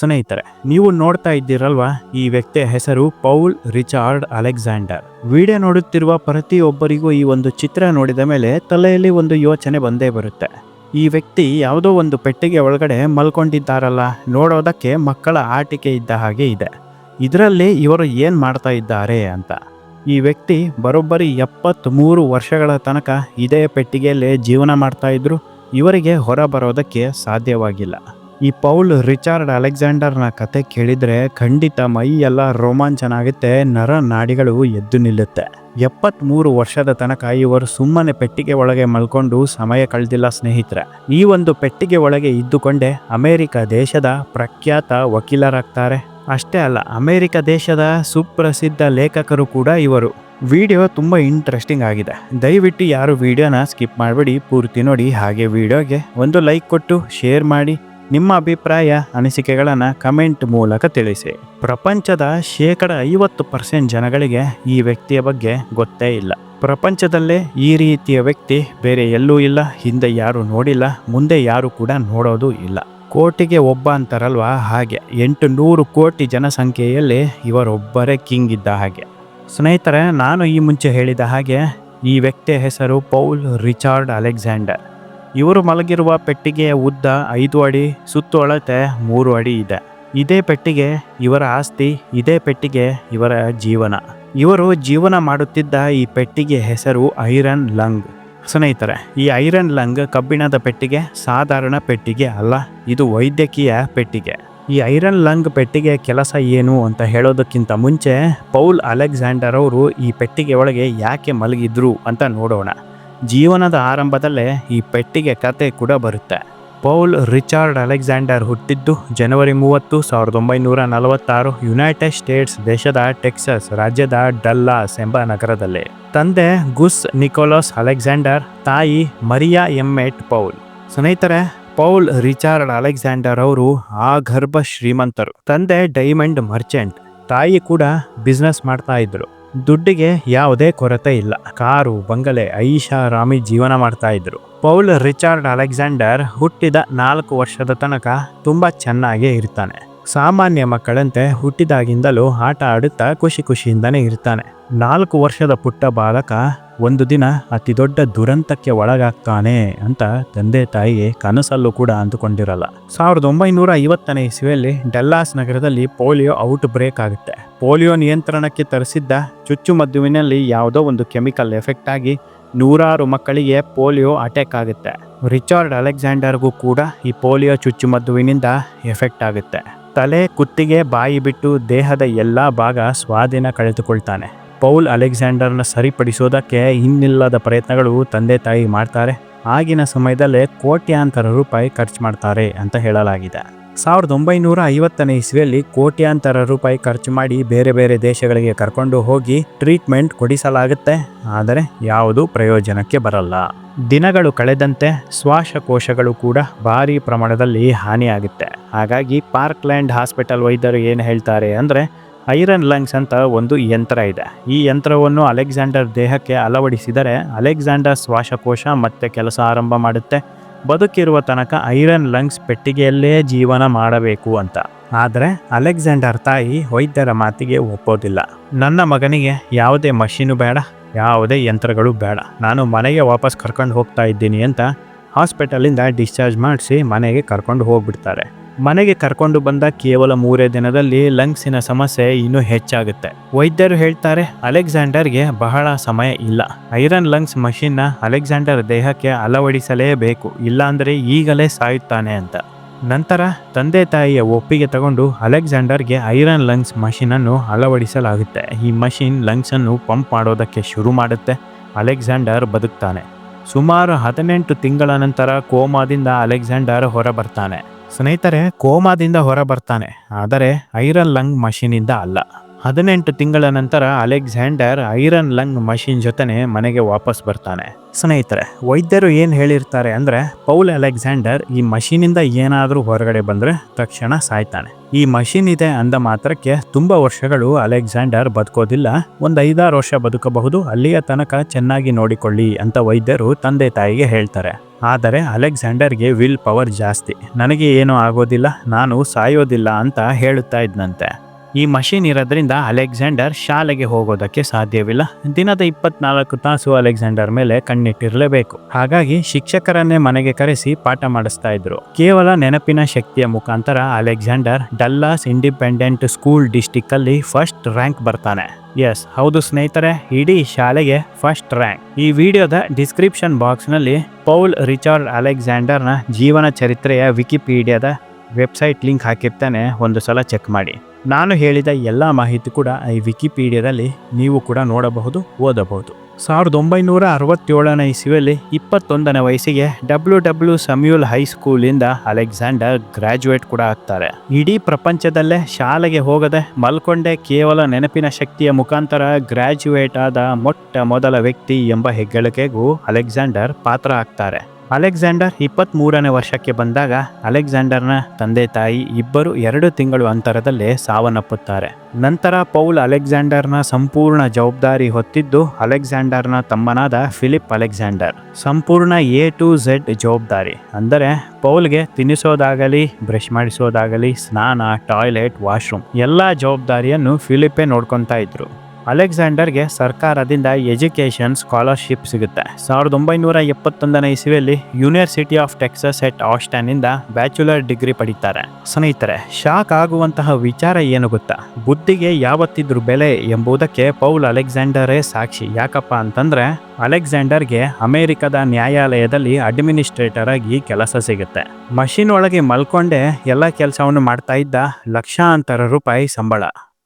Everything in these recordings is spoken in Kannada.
ಸ್ನೇಹಿತರೆ, ನೀವು ನೋಡ್ತಾ ಇದ್ದೀರಲ್ವಾ ಈ ವ್ಯಕ್ತಿಯ ಹೆಸರು ಪೌಲ್ ರಿಚಾರ್ಡ್ ಅಲೆಕ್ಸಾಂಡರ್. ವಿಡಿಯೋ ನೋಡುತ್ತಿರುವ ಪ್ರತಿಯೊಬ್ಬರಿಗೂ ಈ ಒಂದು ಚಿತ್ರ ನೋಡಿದ ಮೇಲೆ ತಲೆಯಲ್ಲಿ ಒಂದು ಯೋಚನೆ ಬಂದೇ ಬರುತ್ತೆ. ಈ ವ್ಯಕ್ತಿ ಯಾವುದೋ ಒಂದು ಪೆಟ್ಟಿಗೆ ಒಳಗಡೆ ಮಲ್ಕೊಂಡಿದ್ದಾರಲ್ಲ, ನೋಡೋದಕ್ಕೆ ಮಕ್ಕಳ ಆಟಿಕೆ ಇದ್ದ ಹಾಗೆ ಇದೆ. ಇದರಲ್ಲಿ ಇವರು ಏನು ಮಾಡ್ತಾ ಇದ್ದಾರೆ ಅಂತ. ಈ ವ್ಯಕ್ತಿ ಬರೋಬ್ಬರಿ ಎಪ್ಪತ್ತ್ಮೂರು ವರ್ಷಗಳ ತನಕ ಇದೇ ಪೆಟ್ಟಿಗೆಯಲ್ಲೇ ಜೀವನ ಮಾಡ್ತಾ ಇದ್ರು, ಇವರಿಗೆ ಹೊರ ಬರೋದಕ್ಕೆ ಸಾಧ್ಯವಾಗಿಲ್ಲ. ಈ ಪೌಲ್ ರಿಚಾರ್ಡ್ ಅಲೆಕ್ಸಾಂಡರ್ನ ಕತೆ ಕೇಳಿದ್ರೆ ಖಂಡಿತ ಮೈ ಎಲ್ಲ ರೋಮಾಂಚನ ಆಗುತ್ತೆ ನರ ನಾಡಿಗಳು ಎದ್ದು ನಿಲ್ಲುತ್ತೆ. ಎಪ್ಪತ್ಮೂರು ವರ್ಷದ ತನಕ ಇವರು ಸುಮ್ಮನೆ ಪೆಟ್ಟಿಗೆ ಒಳಗೆ ಮಲ್ಕೊಂಡು ಸಮಯ ಕಳೆದಿಲ್ಲ ಸ್ನೇಹಿತರೆ. ಈ ಒಂದು ಪೆಟ್ಟಿಗೆ ಒಳಗೆ ಇದ್ದುಕೊಂಡೇ ಅಮೆರಿಕ ದೇಶದ ಪ್ರಖ್ಯಾತ ವಕೀಲರಾಗ್ತಾರೆ. ಅಷ್ಟೇ ಅಲ್ಲ, ಅಮೆರಿಕ ದೇಶದ ಸುಪ್ರಸಿದ್ಧ ಲೇಖಕರು ಕೂಡ ಇವರು. ವಿಡಿಯೋ ತುಂಬ ಇಂಟ್ರೆಸ್ಟಿಂಗ್ ಆಗಿದೆ. ದಯವಿಟ್ಟು ಯಾರು ವಿಡಿಯೋನ ಸ್ಕಿಪ್ ಮಾಡಬೇಡಿ, ಪೂರ್ತಿ ನೋಡಿ. ಹಾಗೆ ವಿಡಿಯೋಗೆ ಒಂದು ಲೈಕ್ ಕೊಟ್ಟು, ಶೇರ್ ಮಾಡಿ. ನಿಮ್ಮ ಅಭಿಪ್ರಾಯ, ಅನಿಸಿಕೆಗಳನ್ನು ಕಮೆಂಟ್ ಮೂಲಕ ತಿಳಿಸಿ. ಪ್ರಪಂಚದ ಶೇಕಡ ಐವತ್ತು ಪರ್ಸೆಂಟ್ ಜನಗಳಿಗೆ ಈ ವ್ಯಕ್ತಿಯ ಬಗ್ಗೆ ಗೊತ್ತೇ ಇಲ್ಲ. ಪ್ರಪಂಚದಲ್ಲೇ ಈ ರೀತಿಯ ವ್ಯಕ್ತಿ ಬೇರೆ ಎಲ್ಲೂ ಇಲ್ಲ, ಹಿಂದೆ ಯಾರೂ ನೋಡಿಲ್ಲ, ಮುಂದೆ ಯಾರೂ ಕೂಡ ನೋಡೋದು ಇಲ್ಲ. ಕೋಟಿಗೆ ಒಬ್ಬ ಅಂತಾರಲ್ವಾ ಹಾಗೆ. ಎಂಟು ನೂರು ಕೋಟಿ ಜನಸಂಖ್ಯೆಯಲ್ಲಿ ಇವರೊಬ್ಬರೇ ಕಿಂಗ್ ಇದ್ದ ಹಾಗೆ. ಸ್ನೇಹಿತರೆ, ನಾನು ಈ ಮುಂಚೆ ಹೇಳಿದ ಹಾಗೆ ಈ ವ್ಯಕ್ತಿಯ ಹೆಸರು ಪೌಲ್ ರಿಚಾರ್ಡ್ ಅಲೆಕ್ಸಾಂಡರ್. ಇವರು ಮಲಗಿರುವ ಪೆಟ್ಟಿಗೆಯ ಉದ್ದ ಐದು ಅಡಿ, ಸುತ್ತು ಅಳತೆ ಮೂರು ಅಡಿ ಇದೆ. ಇದೇ ಪೆಟ್ಟಿಗೆ ಇವರ ಆಸ್ತಿ, ಇದೇ ಪೆಟ್ಟಿಗೆ ಇವರ ಜೀವನ. ಇವರು ಜೀವನ ಮಾಡುತ್ತಿದ್ದ ಈ ಪೆಟ್ಟಿಗೆ ಹೆಸರು ಐರನ್ ಲಂಗ್. ಸ್ನೇಹಿತರೆ, ಈ ಐರನ್ ಲಂಗ್ ಕಬ್ಬಿಣದ ಪೆಟ್ಟಿಗೆ, ಸಾಧಾರಣ ಪೆಟ್ಟಿಗೆ ಅಲ್ಲ, ಇದು ವೈದ್ಯಕೀಯ ಪೆಟ್ಟಿಗೆ. ಈ ಐರನ್ ಲಂಗ್ ಪೆಟ್ಟಿಗೆ ಕೆಲಸ ಏನು ಅಂತ ಹೇಳೋದಕ್ಕಿಂತ ಮುಂಚೆ ಪೌಲ್ ಅಲೆಕ್ಸಾಂಡರ್ ಅವರು ಈ ಪೆಟ್ಟಿಗೆ ಒಳಗೆ ಯಾಕೆ ಮಲಗಿದ್ರು ಅಂತ ನೋಡೋಣ. ಜೀವನದ ಆರಂಭದಲ್ಲೇ ಈ ಪೆಟ್ಟಿಗೆ ಕತೆ ಕೂಡ ಬರುತ್ತೆ. ಪೌಲ್ ರಿಚಾರ್ಡ್ ಅಲೆಕ್ಸಾಂಡರ್ ಹುಟ್ಟಿದ್ದು ಜನವರಿ ಮೂವತ್ತು, ಸಾವಿರದ ಒಂಬೈನೂರ ನಲವತ್ತಾರು, ಯುನೈಟೆಡ್ ಸ್ಟೇಟ್ಸ್ ದೇಶದ ಟೆಕ್ಸಸ್ ರಾಜ್ಯದ ಡಲ್ಲಾಸ್ ಎಂಬ ನಗರದಲ್ಲಿ. ತಂದೆ ಗುಸ್ ನಿಕೋಲಸ್ ಅಲೆಕ್ಸಾಂಡರ್, ತಾಯಿ ಮರಿಯಾ ಎಮ್ಮೆಟ್ ಪೌಲ್. ಸ್ನೇಹಿತರೆ, ಪೌಲ್ ರಿಚಾರ್ಡ್ ಅಲೆಕ್ಸಾಂಡರ್ ಅವರು ಆ ಗರ್ಭ ಶ್ರೀಮಂತರು. ತಂದೆ ಡೈಮಂಡ್ ಮರ್ಚೆಂಟ್, ತಾಯಿ ಕೂಡ ಬಿಸ್ನೆಸ್ ಮಾಡ್ತಾ ಇದ್ರು. ದುಡ್ಡಿಗೆ ಯಾವುದೇ ಕೊರತೆ ಇಲ್ಲ. ಕಾರು, ಬಂಗಲೆ, ಐಷಾರಾಮಿ ಜೀವನ ಮಾಡ್ತಾ ಇದ್ರು. ಪೌಲ್ ರಿಚಾರ್ಡ್ ಅಲೆಕ್ಸಾಂಡರ್ ಹುಟ್ಟಿದ ನಾಲ್ಕು ವರ್ಷದ ತನಕ ತುಂಬಾ ಚೆನ್ನಾಗೇ ಇರ್ತಾನೆ. ಸಾಮಾನ್ಯ ಮಕ್ಕಳಂತೆ ಹುಟ್ಟಿದಾಗಿಂದಲೂ ಆಟ ಆಡುತ್ತಾ ಖುಷಿ ಖುಷಿಯಿಂದನೇ ಇರ್ತಾನೆ. ನಾಲ್ಕು ವರ್ಷದ ಪುಟ್ಟ ಬಾಲಕ ಒಂದು ದಿನ ಅತಿ ದೊಡ್ಡ ದುರಂತಕ್ಕೆ ಒಳಗಾಗ್ತಾನೆ ಅಂತ ತಂದೆ ತಾಯಿ ಕನಸಲ್ಲೂ ಕೂಡ ಅಂದುಕೊಂಡಿರಲ್ಲ. ಸಾವಿರದ ಒಂಬೈನೂರ ಐವತ್ತನೇ ಇಸ್ವಿಯಲ್ಲಿ ಡೆಲ್ಲಾಸ್ ನಗರದಲ್ಲಿ ಪೋಲಿಯೋ ಔಟ್ ಬ್ರೇಕ್ ಆಗುತ್ತೆ. ಪೋಲಿಯೋ ನಿಯಂತ್ರಣಕ್ಕೆ ತರಿಸಿದ್ದ ಚುಚ್ಚುಮದ್ದುವಿನಲ್ಲಿ ಯಾವುದೋ ಒಂದು ಕೆಮಿಕಲ್ ಎಫೆಕ್ಟ್ ಆಗಿ ನೂರಾರು ಮಕ್ಕಳಿಗೆ ಪೋಲಿಯೋ ಅಟ್ಯಾಕ್ ಆಗುತ್ತೆ. ರಿಚಾರ್ಡ್ ಅಲೆಕ್ಸಾಂಡರ್ಗೂ ಕೂಡ ಈ ಪೋಲಿಯೋ ಚುಚ್ಚುಮದ್ದುವಿನಿಂದ ಎಫೆಕ್ಟ್ ಆಗುತ್ತೆ. ತಲೆ, ಕುತ್ತಿಗೆ, ಬಾಯಿ ಬಿಟ್ಟು ದೇಹದ ಎಲ್ಲ ಭಾಗ ಸ್ವಾಧೀನ ಕಳೆದುಕೊಳ್ತಾನೆ. ಪೌಲ್ ಅಲೆಕ್ಸಾಂಡರ್ನ ಸರಿಪಡಿಸೋದಕ್ಕೆ ಇನ್ನಿಲ್ಲದ ಪ್ರಯತ್ನಗಳು ತಂದೆ ತಾಯಿ ಮಾಡ್ತಾರೆ. ಆಗಿನ ಸಮಯದಲ್ಲೇ ಕೋಟ್ಯಾಂತರ ರೂಪಾಯಿ ಖರ್ಚು ಮಾಡ್ತಾರೆ ಅಂತ ಹೇಳಲಾಗಿದೆ. ಸಾವಿರದ ಒಂಬೈನೂರ ಐವತ್ತನೇ ಇಸ್ವಿಯಲ್ಲಿ ಕೋಟ್ಯಾಂತರ ರೂಪಾಯಿ ಖರ್ಚು ಮಾಡಿ ಬೇರೆ ಬೇರೆ ದೇಶಗಳಿಗೆ ಕರ್ಕೊಂಡು ಹೋಗಿ ಟ್ರೀಟ್ಮೆಂಟ್ ಕೊಡಿಸಲಾಗುತ್ತೆ. ಆದರೆ ಯಾವುದೂ ಪ್ರಯೋಜನಕ್ಕೆ ಬರಲ್ಲ. ದಿನಗಳು ಕಳೆದಂತೆ ಶ್ವಾಸಕೋಶಗಳು ಕೂಡ ಭಾರಿ ಪ್ರಮಾಣದಲ್ಲಿ ಹಾನಿಯಾಗುತ್ತೆ. ಹಾಗಾಗಿ ಪಾರ್ಕ್ಲ್ಯಾಂಡ್ ಹಾಸ್ಪಿಟಲ್ ವೈದ್ಯರು ಏನು ಹೇಳ್ತಾರೆ ಅಂದರೆ ಐರನ್ ಲಂಗ್ಸ್ ಅಂತ ಒಂದು ಯಂತ್ರ ಇದೆ. ಈ ಯಂತ್ರವನ್ನು ಅಲೆಕ್ಸಾಂಡರ್ ದೇಹಕ್ಕೆ ಅಳವಡಿಸಿದರೆ ಅಲೆಕ್ಸಾಂಡರ್ ಶ್ವಾಸಕೋಶ ಮತ್ತೆ ಕೆಲಸ ಆರಂಭ ಮಾಡುತ್ತೆ. ಬದುಕಿರುವ ತನಕ ಐರನ್ ಲಂಗ್ಸ್ ಪೆಟ್ಟಿಗೆಯಲ್ಲೇ ಜೀವನ ಮಾಡಬೇಕು ಅಂತ. ಆದರೆ ಅಲೆಕ್ಸಾಂಡರ್ ತಾಯಿ ವೈದ್ಯರ ಮಾತಿಗೆ ಒಪ್ಪೋದಿಲ್ಲ. ನನ್ನ ಮಗನಿಗೆ ಯಾವುದೇ ಮಷೀನು ಬೇಡ, ಯಾವುದೇ ಯಂತ್ರಗಳು ಬೇಡ. ನಾನು ಮನೆಗೆ ವಾಪಸ್ ಕರ್ಕೊಂಡು ಹೋಗ್ತಾ ಇದ್ದೀನಿ ಅಂತ ಹಾಸ್ಪಿಟಲಿಂದ ಡಿಸ್ಚಾರ್ಜ್ ಮಾಡಿಸಿ ಮನೆಗೆ ಕರ್ಕೊಂಡು ಹೋಗ್ಬಿಡ್ತಾರೆ. ಮನೆಗೆ ಕರ್ಕೊಂಡು ಬಂದ ಕೇವಲ ಮೂರೇ ದಿನದಲ್ಲಿ ಲಂಗ್ಸಿನ ಸಮಸ್ಯೆ ಇನ್ನೂ ಹೆಚ್ಚಾಗುತ್ತೆ. ವೈದ್ಯರು ಹೇಳ್ತಾರೆ, ಅಲೆಕ್ಸಾಂಡರ್ಗೆ ಬಹಳ ಸಮಯ ಇಲ್ಲ. ಐರನ್ ಲಂಗ್ಸ್ ಮಷಿನ್ನ ಅಲೆಕ್ಸಾಂಡರ್ ದೇಹಕ್ಕೆ ಅಳವಡಿಸಲೇಬೇಕು, ಇಲ್ಲಾಂದರೆ ಈಗಲೇ ಸಾಯುತ್ತಾನೆ ಅಂತ. ನಂತರ ತಂದೆ ತಾಯಿಯ ಒಪ್ಪಿಗೆ ತಗೊಂಡು ಅಲೆಕ್ಸಾಂಡರ್ಗೆ ಐರನ್ ಲಂಗ್ಸ್ ಮಷೀನನ್ನು ಅಳವಡಿಸಲಾಗುತ್ತೆ. ಈ ಮಷಿನ್ ಲಂಗ್ಸನ್ನು ಪಂಪ್ ಮಾಡೋದಕ್ಕೆ ಶುರು ಮಾಡುತ್ತೆ. ಅಲೆಕ್ಸಾಂಡರ್ ಬದುಕ್ತಾನೆ. ಸುಮಾರು ಹದಿನೆಂಟು ತಿಂಗಳ ನಂತರ ಕೋಮಾದಿಂದ ಅಲೆಕ್ಸಾಂಡರ್ ಹೊರಬರ್ತಾನೆ. ಸ್ನೇಹಿತರೆ ಕೋಮಾದಿಂದ ಹೊರ ಬರ್ತಾನೆ ಆದರೆ ಐರನ್ ಲಂಗ್ ಮಷೀನಿಂದ ಅಲ್ಲ. ಹದಿನೆಂಟು ತಿಂಗಳ ನಂತರ ಅಲೆಕ್ಸಾಂಡರ್ ಐರನ್ ಲಂಗ್ ಮಷಿನ್ ಜೊತೆನೆ ಮನೆಗೆ ವಾಪಸ್ ಬರ್ತಾನೆ. ಸ್ನೇಹಿತರೆ, ವೈದ್ಯರು ಏನು ಹೇಳಿರ್ತಾರೆ ಅಂದ್ರೆ, ಪೌಲ್ ಅಲೆಕ್ಸಾಂಡರ್ ಈ ಮಷೀನಿಂದ ಏನಾದರೂ ಹೊರಗಡೆ ಬಂದ್ರೆ ತಕ್ಷಣ ಸಾಯ್ತಾನೆ. ಈ ಮಷೀನ್ ಇದೆ ಅಂದ ಮಾತ್ರಕ್ಕೆ ತುಂಬಾ ವರ್ಷಗಳು ಅಲೆಕ್ಸಾಂಡರ್ ಬದುಕೋದಿಲ್ಲ. ಒಂದು ಐದಾರು ವರ್ಷ ಬದುಕಬಹುದು, ಅಲ್ಲಿಯ ತನಕ ಚೆನ್ನಾಗಿ ನೋಡಿಕೊಳ್ಳಿ ಅಂತ ವೈದ್ಯರು ತಂದೆ ತಾಯಿಗೆ ಹೇಳ್ತಾರೆ. ಆದರೆ ಅಲೆಕ್ಸಾಂಡರ್ಗೆ ವಿಲ್ ಪವರ್ ಜಾಸ್ತಿ. ನನಗೆ ಏನೂ ಆಗೋದಿಲ್ಲ, ನಾನು ಸಾಯೋದಿಲ್ಲ ಅಂತ ಹೇಳುತ್ತಾ ಇದ್ನಂತೆ. ಈ ಮಷೀನ್ ಇರೋದ್ರಿಂದ ಅಲೆಕ್ಸಾಂಡರ್ ಶಾಲೆಗೆ ಹೋಗೋದಕ್ಕೆ ಸಾಧ್ಯವಿಲ್ಲ. ದಿನದ ಇಪ್ಪತ್ನಾಲ್ಕು ತಾಸು ಅಲೆಕ್ಸಾಂಡರ್ ಮೇಲೆ ಕಣ್ಣಿಟ್ಟಿರಲೇಬೇಕು. ಹಾಗಾಗಿ ಶಿಕ್ಷಕರನ್ನೇ ಮನೆಗೆ ಕರೆಸಿ ಪಾಠ ಮಾಡಿಸ್ತಾ ಇದ್ರು. ಕೇವಲ ನೆನಪಿನ ಶಕ್ತಿಯ ಮುಖಾಂತರ Alexander Dallas independent school district ಅಲ್ಲಿ ಫಸ್ಟ್ ರ್ಯಾಂಕ್ ಬರ್ತಾನೆ. ಎಸ್, ಹೌದು ಸ್ನೇಹಿತರೆ, ಇಡೀ ಶಾಲೆಗೆ ಫಸ್ಟ್ ರ್ಯಾಂಕ್. ಈ ವಿಡಿಯೋದ ಡಿಸ್ಕ್ರಿಪ್ಷನ್ ಬಾಕ್ಸ್ನಲ್ಲಿ ಪೌಲ್ ರಿಚಾರ್ಡ್ ಅಲೆಕ್ಸಾಂಡರ್ನ ಜೀವನ ಚರಿತ್ರೆಯ ವಿಕಿಪೀಡಿಯಾದ ವೆಬ್ಸೈಟ್ ಲಿಂಕ್ ಹಾಕಿರ್ತಾನೆ, ಒಂದು ಸಲ ಚೆಕ್ ಮಾಡಿ. ನಾನು ಹೇಳಿದ ಎಲ್ಲ ಮಾಹಿತಿ ಕೂಡ ಈ ವಿಕಿಪೀಡಿಯಾದಲ್ಲಿ ನೀವು ಕೂಡ ನೋಡಬಹುದು, ಓದಬಹುದು. ಸಾವಿರದ ಒಂಬೈನೂರ ಅರವತ್ತೇಳನೇ ಇಸುವಲ್ಲಿ ಇಪ್ಪತ್ತೊಂದನೇ ವಯಸ್ಸಿಗೆ ಡಬ್ಲ್ಯೂ ಡಬ್ಲ್ಯೂ ಸಮ್ಯೂಲ್ ಹೈಸ್ಕೂಲಿಂದ ಅಲೆಕ್ಸಾಂಡರ್ ಗ್ರಾಜುಯೇಟ್ ಕೂಡ ಆಗ್ತಾರೆ. ಇಡೀ ಪ್ರಪಂಚದಲ್ಲೇ ಶಾಲೆಗೆ ಹೋಗದೆ ಮಲ್ಕೊಂಡೆ ಕೇವಲ ನೆನಪಿನ ಶಕ್ತಿಯ ಮುಖಾಂತರ ಗ್ರಾಜುಯೇಟ್ ಆದ ಮೊಟ್ಟ ಮೊದಲ ವ್ಯಕ್ತಿ ಎಂಬ ಹೆಗ್ಗಳಿಕೆಗೂ ಅಲೆಕ್ಸಾಂಡರ್ ಪಾತ್ರ ಆಗ್ತಾರೆ. ಅಲೆಕ್ಸಾಂಡರ್ ಇಪ್ಪತ್ತ್ ಮೂರನೇ ವರ್ಷಕ್ಕೆ ಬಂದಾಗ ಅಲೆಕ್ಸಾಂಡರ್ನ ತಂದೆ ತಾಯಿ ಇಬ್ಬರು ಎರಡು ತಿಂಗಳು ಅಂತರದಲ್ಲೇ ಸಾವನ್ನಪ್ಪುತ್ತಾರೆ. ನಂತರ ಪೌಲ್ ಅಲೆಕ್ಸಾಂಡರ್ನ ಸಂಪೂರ್ಣ ಜವಾಬ್ದಾರಿ ಹೊತ್ತಿದ್ದು ಅಲೆಕ್ಸಾಂಡರ್ನ ತಮ್ಮನಾದ ಫಿಲಿಪ್ ಅಲೆಕ್ಸಾಂಡರ್. ಸಂಪೂರ್ಣ ಎ ಟು ಝೆಡ್ ಜವಾಬ್ದಾರಿ. ಅಂದರೆ ಪೌಲ್ಗೆ ತಿನ್ನಿಸೋದಾಗಲಿ ಬ್ರಷ್ ಮಾಡಿಸೋದಾಗಲಿ, ಸ್ನಾನ, ಟಾಯ್ಲೆಟ್, ವಾಶ್ರೂಮ್ ಎಲ್ಲ ಜವಾಬ್ದಾರಿಯನ್ನು ಫಿಲಿಪೇ ನೋಡ್ಕೊತಾ ಇದ್ರು. ಅಲೆಕ್ಸಾಂಡರ್ಗೆ ಸರ್ಕಾರದಿಂದ ಎಜುಕೇಷನ್ ಸ್ಕಾಲರ್ಶಿಪ್ ಸಿಗುತ್ತೆ. ಸಾವಿರದ ಒಂಬೈನೂರ ಎಪ್ಪತ್ತೊಂದನೇ ಇಸವಿಯಲ್ಲಿ ಯೂನಿವರ್ಸಿಟಿ ಆಫ್ ಟೆಕ್ಸಸ್ ಎಟ್ ಆಸ್ಟನ್ನಿಂದ ಬ್ಯಾಚುಲರ್ ಡಿಗ್ರಿ ಪಡಿತಾರೆ. ಸ್ನೇಹಿತರೆ, ಶಾಕ್ ಆಗುವಂತಹ ವಿಚಾರ ಏನು ಗೊತ್ತಾ? ಬುದ್ಧಿಗೆ ಯಾವತ್ತಿದ್ರು ಬೆಲೆ ಎಂಬುದಕ್ಕೆ ಪೌಲ್ ಅಲೆಕ್ಸಾಂಡರೇ ಸಾಕ್ಷಿ. ಯಾಕಪ್ಪ ಅಂತಂದ್ರೆ, ಅಲೆಕ್ಸಾಂಡರ್ಗೆ ಅಮೆರಿಕದ ನ್ಯಾಯಾಲಯದಲ್ಲಿ ಅಡ್ಮಿನಿಸ್ಟ್ರೇಟರ್ ಆಗಿ ಕೆಲಸ ಸಿಗುತ್ತೆ. ಮಷಿನ್ ಒಳಗೆ ಮಲ್ಕೊಂಡೆ ಎಲ್ಲ ಕೆಲಸವನ್ನು ಮಾಡ್ತಾ ಇದ್ದ ಲಕ್ಷಾಂತರ ರೂಪಾಯಿ ಸಂಬಳ.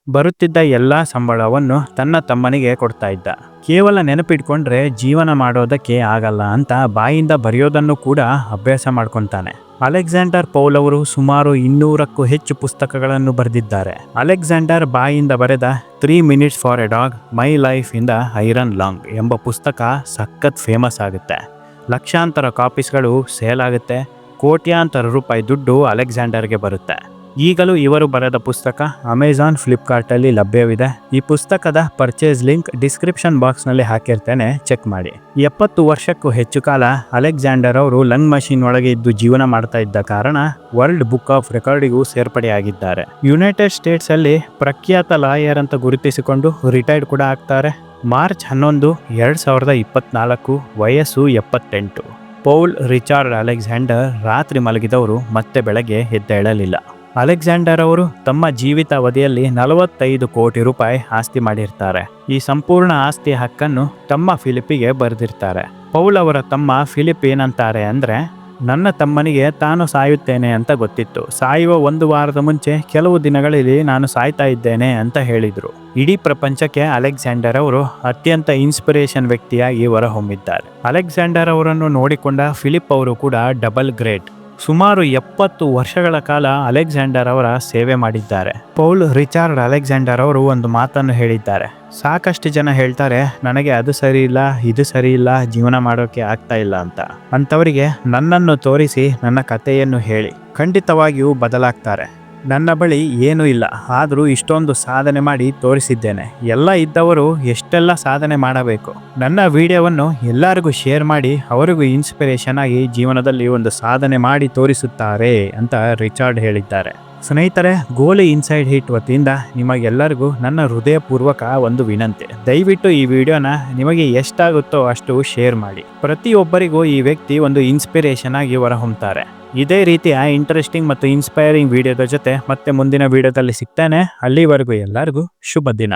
ಬರುತ್ತಿದ್ದ ಎಲ್ಲಾ ಸಂಬಳವನ್ನು ತನ್ನ ತಮ್ಮನಿಗೆ ಕೊಡ್ತಾ ಇದ್ದ ಕೇವಲ ನೆನಪಿಟ್ಕೊಂಡ್ರೆ ಜೀವನ ಮಾಡೋದಕ್ಕೆ ಆಗಲ್ಲ ಅಂತ ಬಾಯಿಂದ ಬರೆಯೋದನ್ನು ಕೂಡ ಅಭ್ಯಾಸ ಮಾಡ್ಕೊತಾನೆ. ಅಲೆಕ್ಸಾಂಡರ್ ಪೌಲ್ ಅವರು ಸುಮಾರು ಇನ್ನೂರಕ್ಕೂ ಹೆಚ್ಚು ಪುಸ್ತಕಗಳನ್ನು ಬರೆದಿದ್ದಾರೆ. ಅಲೆಕ್ಸಾಂಡರ್ ಬಾಯಿಂದ ಬರೆದ three minutes for a dog, my life ಇಂದ ಐರನ್ ಲಾಂಗ್ ಎಂಬ ಪುಸ್ತಕ ಸಖತ್ ಫೇಮಸ್ ಆಗುತ್ತೆ. ಲಕ್ಷಾಂತರ ಕಾಪೀಸ್ಗಳು ಸೇಲ್ ಆಗುತ್ತೆ. ಕೋಟ್ಯಾಂತರ ರೂಪಾಯಿ ದುಡ್ಡು ಅಲೆಕ್ಸಾಂಡರ್ಗೆ ಬರುತ್ತೆ. ಈಗಲೂ ಇವರು ಬರೆದ ಪುಸ್ತಕ ಅಮೆಜಾನ್ ಫ್ಲಿಪ್ಕಾರ್ಟಲ್ಲಿ ಲಭ್ಯವಿದೆ. ಈ ಪುಸ್ತಕದ ಪರ್ಚೇಸ್ ಲಿಂಕ್ ಡಿಸ್ಕ್ರಿಪ್ಷನ್ ಬಾಕ್ಸ್ನಲ್ಲಿ ಹಾಕಿರ್ತೇನೆ. ಚೆಕ್ ಮಾಡಿ. ಎಪ್ಪತ್ತು ವರ್ಷಕ್ಕೂ ಹೆಚ್ಚು ಕಾಲ ಅಲೆಕ್ಸಾಂಡರ್ ಅವರು ಲಂಗ್ ಮಷಿನ್ ಒಳಗೆ ಇದ್ದು ಜೀವನ ಮಾಡ್ತಾ ಇದ್ದ ಕಾರಣ ವರ್ಲ್ಡ್ ಬುಕ್ ಆಫ್ ರೆಕಾರ್ಡಿಗೂ ಸೇರ್ಪಡೆಯಾಗಿದ್ದಾರೆ. ಯುನೈಟೆಡ್ ಸ್ಟೇಟ್ಸ್ ಅಲ್ಲಿ ಪ್ರಖ್ಯಾತ ಲಾಯರ್ ಅಂತ ಗುರುತಿಸಿಕೊಂಡು ರಿಟೈರ್ಡ್ ಕೂಡ ಆಗ್ತಾರೆ. ಮಾರ್ಚ್ ಹನ್ನೊಂದು, ಎರಡು ಸಾವಿರದ ಇಪ್ಪತ್ನಾಲ್ಕು, ವಯಸ್ಸು ಎಪ್ಪತ್ತೆಂಟು. ಪೌಲ್ ರಿಚಾರ್ಡ್ ಅಲೆಕ್ಸಾಂಡರ್ ರಾತ್ರಿ ಮಲಗಿದವರು ಮತ್ತೆ ಬೆಳಗ್ಗೆ ಎದ್ದೇಳಲಿಲ್ಲ. ಅಲೆಕ್ಸಾಂಡರ್ ಅವರು ತಮ್ಮ ಜೀವಿತಾವಧಿಯಲ್ಲಿ ನಲವತ್ತೈದು ಕೋಟಿ ರೂಪಾಯಿ ಆಸ್ತಿ ಮಾಡಿರ್ತಾರೆ. ಈ ಸಂಪೂರ್ಣ ಆಸ್ತಿ ಹಕ್ಕನ್ನು ತಮ್ಮ ಫಿಲಿಪಿಗೆ ಬರೆದಿರ್ತಾರೆ. ಪೌಲ್ ಅವರ ತಮ್ಮ ಫಿಲಿಪ್ ಏನಂತಾರೆ ಅಂದ್ರೆ, ನನ್ನ ತಮ್ಮನಿಗೆ ತಾನು ಸಾಯುತ್ತೇನೆ ಅಂತ ಗೊತ್ತಿತ್ತು. ಸಾಯುವ ಒಂದು ವಾರದ ಮುಂಚೆ ಕೆಲವು ದಿನಗಳಲ್ಲಿ ನಾನು ಸಾಯ್ತಾ ಇದ್ದೇನೆ ಅಂತ ಹೇಳಿದ್ರು. ಇಡೀ ಪ್ರಪಂಚಕ್ಕೆ ಅಲೆಕ್ಸಾಂಡರ್ ಅವರು ಅತ್ಯಂತ ಇನ್ಸ್ಪಿರೇಷನ್ ವ್ಯಕ್ತಿಯಾಗಿ ಹೊರಹೊಮ್ಮಿದ್ದಾರೆ. ಅಲೆಕ್ಸಾಂಡರ್ ಅವರನ್ನು ನೋಡಿಕೊಂಡ ಫಿಲಿಪ್ ಅವರು ಕೂಡ ಡಬಲ್ ಗ್ರೇಟ್. ಸುಮಾರು ಎಪ್ಪತ್ತು ವರ್ಷಗಳ ಕಾಲ ಅಲೆಕ್ಸಾಂಡರ್ ಅವರ ಸೇವೆ ಮಾಡಿದ್ದಾರೆ. ಪೌಲ್ ರಿಚಾರ್ಡ್ ಅಲೆಕ್ಸಾಂಡರ್ ಅವರು ಒಂದು ಮಾತನ್ನು ಹೇಳಿದ್ದಾರೆ. ಸಾಕಷ್ಟು ಜನ ಹೇಳ್ತಾರೆ, ನನಗೆ ಅದು ಸರಿ ಇಲ್ಲ, ಇದು ಸರಿ ಇಲ್ಲ, ಜೀವನ ಮಾಡೋಕೆ ಆಗ್ತಾ ಇಲ್ಲ ಅಂತ. ಅಂಥವರಿಗೆ ನನ್ನನ್ನು ತೋರಿಸಿ, ನನ್ನ ಕಥೆಯನ್ನು ಹೇಳಿ. ಖಂಡಿತವಾಗಿಯೂ ಬದಲಾಗ್ತಾರೆ. ನನ್ನ ಬಳಿ ಏನೂ ಇಲ್ಲ. ಆದರೂ ಇಷ್ಟೊಂದು ಸಾಧನೆ ಮಾಡಿ ತೋರಿಸಿದ್ದೇನೆ. ಎಲ್ಲ ಇದ್ದವರು ಎಷ್ಟೆಲ್ಲ ಸಾಧನೆ ಮಾಡಬೇಕು? ನನ್ನ ವಿಡಿಯೋವನ್ನು ಎಲ್ಲರಿಗೂ ಶೇರ್ ಮಾಡಿ, ಅವರಿಗೂ ಇನ್ಸ್ಪಿರೇಷನ್ ಆಗಿ ಜೀವನದಲ್ಲಿ ಒಂದು ಸಾಧನೆ ಮಾಡಿ ತೋರಿಸುತ್ತಾರೆ ಅಂತ ರಿಚಾರ್ಡ್ ಹೇಳಿದ್ದಾರೆ. ಸ್ನೇಹಿತರೆ, ಗೋಲಿ ಇನ್ಸೈಡ್ ಹಿಟ್ ವತಿಯಿಂದ ನಿಮಗೆಲ್ಲರಿಗೂ ನನ್ನ ಹೃದಯಪೂರ್ವಕ ಒಂದು ವಿನಂತಿ. ದಯವಿಟ್ಟು ಈ ವಿಡಿಯೋನ ನಿಮಗೆ ಎಷ್ಟಾಗುತ್ತೋ ಅಷ್ಟು ಶೇರ್ ಮಾಡಿ. ಪ್ರತಿಯೊಬ್ಬರಿಗೂ ಈ ವ್ಯಕ್ತಿ ಒಂದು ಇನ್ಸ್ಪಿರೇಷನ್ ಆಗಿ ಹೊರಹೊಮ್ತಾರೆ. ಇದೇ ರೀತಿಯ ಇಂಟ್ರೆಸ್ಟಿಂಗ್ ಮತ್ತು ಇನ್ಸ್ಪೈರಿಂಗ್ ವಿಡಿಯೋದ ಜೊತೆ ಮತ್ತೆ ಮುಂದಿನ ವಿಡಿಯೋದಲ್ಲಿ ಸಿಗ್ತಾನೆ. ಅಲ್ಲಿವರೆಗೂ ಎಲ್ಲರಿಗೂ ಶುಭ ದಿನ